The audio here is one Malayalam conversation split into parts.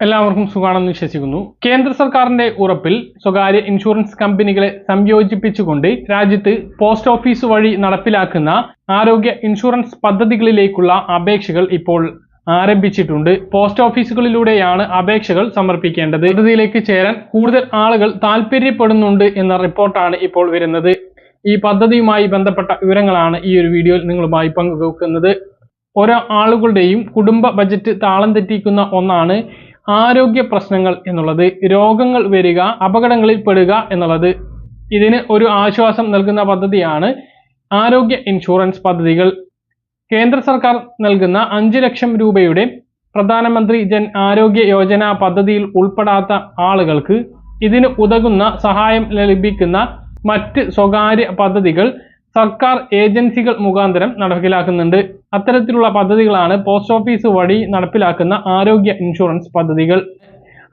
എല്ലാവർക്കും സുഖാണെന്ന് വിശ്വസിക്കുന്നു. കേന്ദ്ര സർക്കാരിന്റെ ഉറപ്പിൽ സ്വകാര്യ ഇൻഷുറൻസ് കമ്പനികളെ സംയോജിപ്പിച്ചുകൊണ്ട് രാജ്യത്ത് പോസ്റ്റ് ഓഫീസ് വഴി നടപ്പിലാക്കുന്ന ആരോഗ്യ ഇൻഷുറൻസ് പദ്ധതികളിലേക്കുള്ള അപേക്ഷകൾ ഇപ്പോൾ ആരംഭിച്ചിട്ടുണ്ട്. പോസ്റ്റ് ഓഫീസുകളിലൂടെയാണ് അപേക്ഷകൾ സമർപ്പിക്കേണ്ടത്. പദ്ധതിയിലേക്ക് ചേരാൻ കൂടുതൽ ആളുകൾ താല്പര്യപ്പെടുന്നുണ്ട് എന്ന റിപ്പോർട്ടാണ് ഇപ്പോൾ വരുന്നത്. ഈ പദ്ധതിയുമായി ബന്ധപ്പെട്ട വിവരങ്ങളാണ് ഈ ഒരു വീഡിയോയിൽ നിങ്ങളുമായി പങ്കുവെക്കുന്നത്. ഓരോ ആളുകളുടെയും കുടുംബ ബജറ്റ് താളം തെറ്റിക്കുന്ന ഒന്നാണ് ആരോഗ്യ പ്രശ്നങ്ങൾ എന്നുള്ളത് രോഗങ്ങൾ വരിക അപകടങ്ങളിൽ പെടുക എന്നുള്ളത് ഇതിന് ഒരു ആശ്വാസം നൽകുന്ന പദ്ധതിയാണ് ആരോഗ്യ ഇൻഷുറൻസ് പദ്ധതികൾ. കേന്ദ്ര സർക്കാർ നൽകുന്ന അഞ്ച് ലക്ഷം രൂപയുടെ പ്രധാനമന്ത്രി ജൻ ആരോഗ്യ യോജന പദ്ധതിയിൽ ഉൾപ്പെടാത്ത ആളുകൾക്ക് ഇതിന് ഉതകുന്ന സഹായം ലഭിക്കുന്ന മറ്റ് സ്വകാര്യ പദ്ധതികൾ സർക്കാർ ഏജൻസികൾ മുഖാന്തരം നടപ്പിലാക്കുന്നുണ്ട്. അത്തരത്തിലുള്ള പദ്ധതികളാണ് പോസ്റ്റ് ഓഫീസ് വഴി നടപ്പിലാക്കുന്ന ആരോഗ്യ ഇൻഷുറൻസ് പദ്ധതികൾ.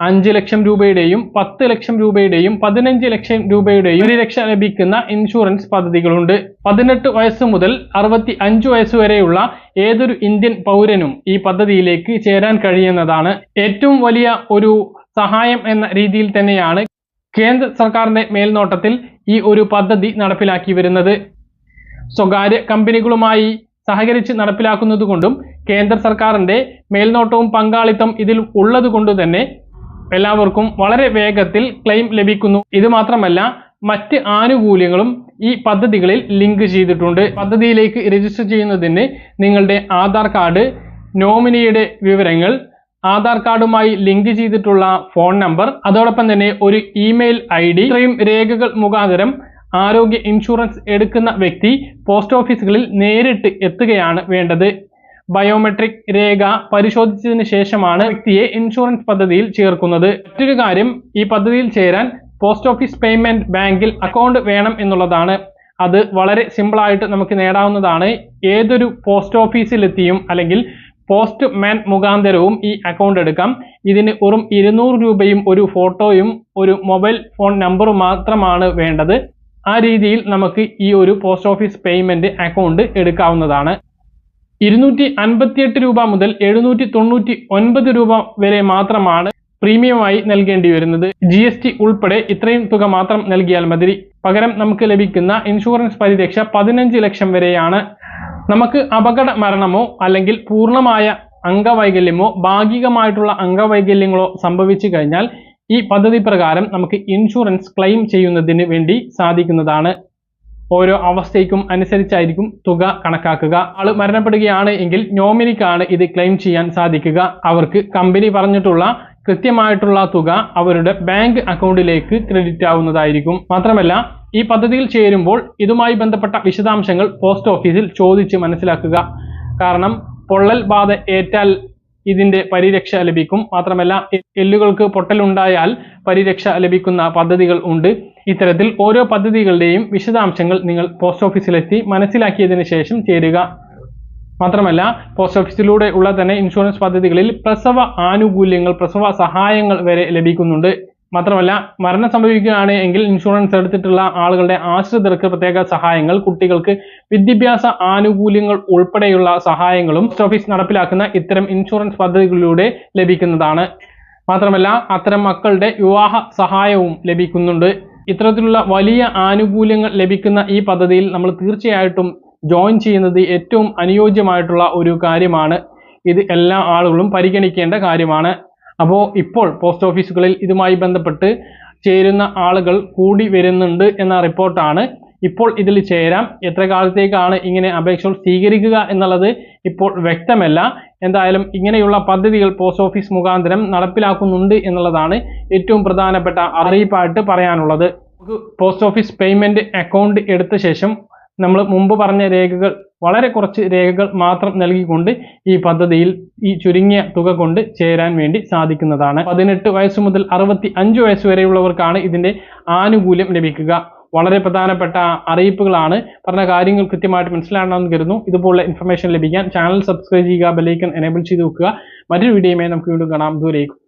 അഞ്ച് ലക്ഷം രൂപയുടെയും പത്ത് ലക്ഷം രൂപയുടെയും പതിനഞ്ച് ലക്ഷം രൂപയുടെയും ഒരു ലക്ഷം ലഭിക്കുന്ന ഇൻഷുറൻസ് പദ്ധതികളുണ്ട്. പതിനെട്ട് വയസ്സ് മുതൽ അറുപത്തി അഞ്ച് വയസ്സ് വരെയുള്ള ഏതൊരു ഇന്ത്യൻ പൗരനും ഈ പദ്ധതിയിലേക്ക് ചേരാൻ കഴിയുന്നതാണ്. ഏറ്റവും വലിയ ഒരു സഹായം എന്ന രീതിയിൽ തന്നെയാണ് കേന്ദ്ര സർക്കാരിന്റെ മേൽനോട്ടത്തിൽ ഈ ഒരു പദ്ധതി നടപ്പിലാക്കി വരുന്നത്. സ്വകാര്യ കമ്പനികളുമായി സഹകരിച്ച് നടപ്പിലാക്കുന്നതുകൊണ്ടും കേന്ദ്ര സർക്കാരിന്റെ മേൽനോട്ടവും പങ്കാളിത്തം ഇതിൽ ഉള്ളതുകൊണ്ട് തന്നെ എല്ലാവർക്കും വളരെ വേഗത്തിൽ ക്ലെയിം ലഭിക്കുന്നു. ഇത് മാത്രമല്ല മറ്റ് ആനുകൂല്യങ്ങളും ഈ പദ്ധതികളിൽ ലിങ്ക് ചെയ്തിട്ടുണ്ട്. പദ്ധതിയിലേക്ക് രജിസ്റ്റർ ചെയ്യുന്നതിന് നിങ്ങളുടെ ആധാർ കാർഡ് നോമിനിയുടെ വിവരങ്ങൾ ആധാർ കാർഡുമായി ലിങ്ക് ചെയ്തിട്ടുള്ള ഫോൺ നമ്പർ അതോടൊപ്പം തന്നെ ഒരു ഇമെയിൽ ഐ ഡി രേഖകൾ മുഖാന്തരം ആരോഗ്യ ഇൻഷുറൻസ് എടുക്കുന്ന വ്യക്തി പോസ്റ്റ് ഓഫീസുകളിൽ നേരിട്ട് എത്തുകയാണ് വേണ്ടത്. ബയോമെട്രിക് രേഖ പരിശോധിച്ചതിന് ശേഷമാണ് വ്യക്തിയെ ഇൻഷുറൻസ് പദ്ധതിയിൽ ചേർക്കുന്നത്. മറ്റൊരു കാര്യം ഈ പദ്ധതിയിൽ ചേരാൻ പോസ്റ്റ് ഓഫീസ് പേയ്മെന്റ് ബാങ്കിൽ അക്കൗണ്ട് വേണം എന്നുള്ളതാണ്. അത് വളരെ സിമ്പിളായിട്ട് നമുക്ക് നേടാവുന്നതാണ്. ഏതൊരു പോസ്റ്റ് ഓഫീസിലെത്തിയും അല്ലെങ്കിൽ പോസ്റ്റ് മാൻ മുഖാന്തരവും ഈ അക്കൗണ്ട് എടുക്കാം. ഇതിന് വെറും ഇരുന്നൂറ് രൂപയും ഒരു ഫോട്ടോയും ഒരു മൊബൈൽ ഫോൺ നമ്പറും മാത്രമാണ് വേണ്ടത്. ആ രീതിയിൽ നമുക്ക് ഈ ഒരു പോസ്റ്റ് ഓഫീസ് പേയ്മെന്റ് അക്കൗണ്ട് എടുക്കാവുന്നതാണ്. ഇരുന്നൂറ്റി അൻപത്തിയെട്ട് രൂപ മുതൽ എഴുന്നൂറ്റി തൊണ്ണൂറ്റി ഒൻപത് രൂപ വരെ മാത്രമാണ് പ്രീമിയമായി നൽകേണ്ടി വരുന്നത്. ജി എസ് ടി ഉൾപ്പെടെ ഇത്രയും തുക മാത്രം നൽകിയാൽ മതി. പകരം നമുക്ക് ലഭിക്കുന്ന ഇൻഷുറൻസ് പരിരക്ഷ പതിനഞ്ച് ലക്ഷം വരെയാണ്. നമുക്ക് അപകട മരണമോ അല്ലെങ്കിൽ പൂർണമായ അംഗവൈകല്യമോ ഭാഗികമായിട്ടുള്ള അംഗവൈകല്യങ്ങളോ സംഭവിച്ചു കഴിഞ്ഞാൽ ഈ പദ്ധതി പ്രകാരം നമുക്ക് ഇൻഷുറൻസ് ക്ലെയിം ചെയ്യുന്നതിന് വേണ്ടി സാധിക്കുന്നതാണ്. ഓരോ അവസ്ഥയ്ക്കും അനുസരിച്ചായിരിക്കും തുക കണക്കാക്കുക. ആൾ മരണപ്പെടുകയാണ് എങ്കിൽ നോമിനിക്കാണ് ഇത് ക്ലെയിം ചെയ്യാൻ സാധിക്കുക. അവർക്ക് കമ്പനി പറഞ്ഞിട്ടുള്ള കൃത്യമായിട്ടുള്ള തുക അവരുടെ ബാങ്ക് അക്കൗണ്ടിലേക്ക് ക്രെഡിറ്റ് ആവുന്നതായിരിക്കും. മാത്രമല്ല ഈ പദ്ധതിയിൽ ചേരുമ്പോൾ ഇതുമായി ബന്ധപ്പെട്ട വിശദാംശങ്ങൾ പോസ്റ്റ് ഓഫീസിൽ ചോദിച്ച് മനസ്സിലാക്കുക. കാരണം പൊള്ളൽ ബാധ ഏറ്റാൽ ഇതിന്റെ പരിരക്ഷ ലഭിക്കും. മാത്രമല്ല എല്ലുകൾക്ക് പൊട്ടലുണ്ടായാൽ പരിരക്ഷ ലഭിക്കുന്ന പദ്ധതികൾ ഉണ്ട്. ഇത്തരത്തിൽ ഓരോ പദ്ധതികളുടെയും വിശദാംശങ്ങൾ നിങ്ങൾ പോസ്റ്റ് ഓഫീസിലെത്തി മനസ്സിലാക്കിയതിന് ശേഷം ചേരുക. മാത്രമല്ല പോസ്റ്റ് ഓഫീസിലൂടെ ഉള്ള തന്നെ ഇൻഷുറൻസ് പദ്ധതികളിൽ പ്രസവ ആനുകൂല്യങ്ങൾ പ്രസവ സഹായങ്ങൾ വരെ ലഭിക്കുന്നുണ്ട്. മാത്രമല്ല മരണം സംഭവിക്കുകയാണ് എങ്കിൽ ഇൻഷുറൻസ് എടുത്തിട്ടുള്ള ആളുകളുടെ ആശ്രിതർക്ക് പ്രത്യേക സഹായങ്ങൾ കുട്ടികൾക്ക് വിദ്യാഭ്യാസ ആനുകൂല്യങ്ങൾ ഉൾപ്പെടെയുള്ള സഹായങ്ങളും ഓഫീസ് നടപ്പിലാക്കുന്ന ഇത്തരം ഇൻഷുറൻസ് പദ്ധതികളിലൂടെ ലഭിക്കുന്നതാണ്. മാത്രമല്ല അത്തരം മക്കളുടെ വിവാഹ സഹായവും ലഭിക്കുന്നുണ്ട്. ഇത്തരത്തിലുള്ള വലിയ ആനുകൂല്യങ്ങൾ ലഭിക്കുന്ന ഈ പദ്ധതിയിൽ നമ്മൾ തീർച്ചയായിട്ടും ജോയിൻ ചെയ്യുന്നത് ഏറ്റവും അനുയോജ്യമായിട്ടുള്ള ഒരു കാര്യമാണ്. ഇത് എല്ലാ ആളുകളും പരിഗണിക്കേണ്ട കാര്യമാണ്. അപ്പോൾ ഇപ്പോൾ പോസ്റ്റ് ഓഫീസുകളിൽ ഇതുമായി ബന്ധപ്പെട്ട് ചേരുന്ന ആളുകൾ കൂടി വരുന്നുണ്ട് എന്ന റിപ്പോർട്ടാണ് ഇപ്പോൾ ഇതിൽ ചേരാം. എത്ര കാലത്തേക്കാണ് ഇങ്ങനെ അപേക്ഷകൾ സ്വീകരിക്കുക എന്നുള്ളത് ഇപ്പോൾ വ്യക്തമല്ല. എന്തായാലും ഇങ്ങനെയുള്ള പദ്ധതികൾ പോസ്റ്റ് ഓഫീസ് മുഖാന്തരം നടപ്പിലാക്കുന്നുണ്ട് എന്നുള്ളതാണ് ഏറ്റവും പ്രധാനപ്പെട്ട അറിയിപ്പായിട്ട് പറയാനുള്ളത്. പോസ്റ്റ് ഓഫീസ് പേയ്മെന്റ് അക്കൗണ്ട് എടുത്ത ശേഷം നമ്മൾ മുമ്പ് പറഞ്ഞ രേഖകൾ വളരെ കുറച്ച് രേഖകൾ മാത്രം നൽകിക്കൊണ്ട് ഈ പദ്ധതിയിൽ ഈ ചുരുങ്ങിയ തുക കൊണ്ട് ചേരാൻ വേണ്ടി സാധിക്കുന്നതാണ്. പതിനെട്ട് വയസ്സ് മുതൽ അറുപത്തി അഞ്ച് വയസ്സ് വരെയുള്ളവർക്കാണ് ഇതിന്റെ ആനുകൂല്യം ലഭിക്കുക. വളരെ പ്രധാനപ്പെട്ട അറിയിപ്പുകളാണ്. പറഞ്ഞ കാര്യങ്ങൾ കൃത്യമായിട്ട് മനസ്സിലാകണമെന്ന് കരുതുന്നു. ഇതുപോലുള്ള ഇൻഫർമേഷൻ ലഭിക്കാൻ ചാനൽ സബ്സ്ക്രൈബ് ചെയ്യുക ബെലൈക്കൺ എനേബിൾ ചെയ്ത് വെക്കുക. മറ്റൊരു വീഡിയോയുമായി നമുക്ക് വീണ്ടും കാണാം. ദൂരേക്കും.